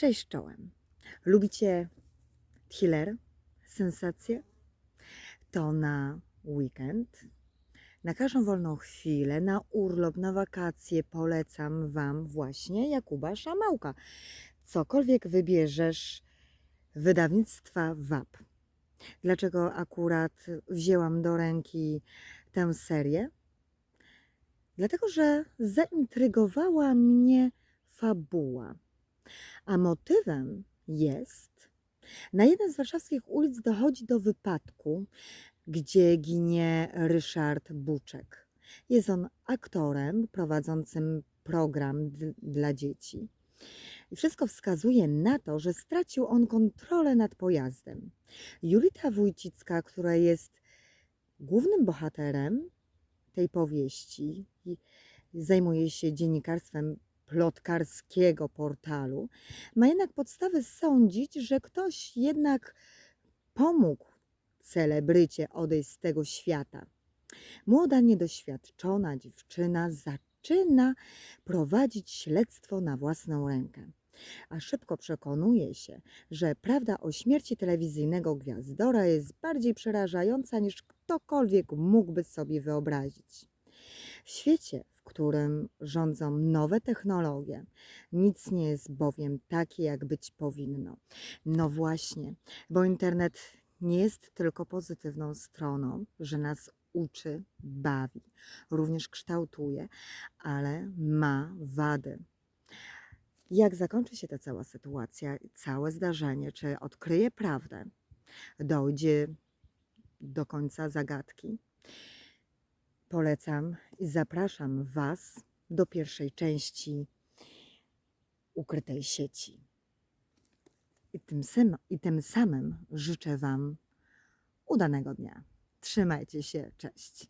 Cześć czołem. Lubicie thriller, sensacje? To na weekend, na każdą wolną chwilę, na urlop, na wakacje polecam Wam właśnie Jakuba Szamałka. Cokolwiek wybierzesz wydawnictwa WAP. Dlaczego akurat wzięłam do ręki tę serię? Dlatego, że zaintrygowała mnie fabuła. A motywem jest, na jednej z warszawskich ulic dochodzi do wypadku, gdzie ginie Ryszard Buczek. Jest on aktorem prowadzącym program dla dzieci. I wszystko wskazuje na to, że stracił on kontrolę nad pojazdem. Julita Wójcicka, która jest głównym bohaterem tej powieści zajmuje się dziennikarstwem plotkarskiego portalu, ma jednak podstawy sądzić, że ktoś jednak pomógł celebrycie odejść z tego świata. Młoda, niedoświadczona dziewczyna zaczyna prowadzić śledztwo na własną rękę. A szybko przekonuje się, że prawda o śmierci telewizyjnego gwiazdora jest bardziej przerażająca niż ktokolwiek mógłby sobie wyobrazić. W świecie, w którym rządzą nowe technologie, nic nie jest bowiem takie, jak być powinno. No właśnie, bo internet nie jest tylko pozytywną stroną, że nas uczy, bawi, również kształtuje, ale ma wady. Jak zakończy się ta cała sytuacja, całe zdarzenie, czy odkryje prawdę, dojdzie do końca zagadki, polecam i zapraszam Was do pierwszej części ukrytej sieci. I tym, sym, I tym samym życzę Wam udanego dnia. Trzymajcie się, cześć.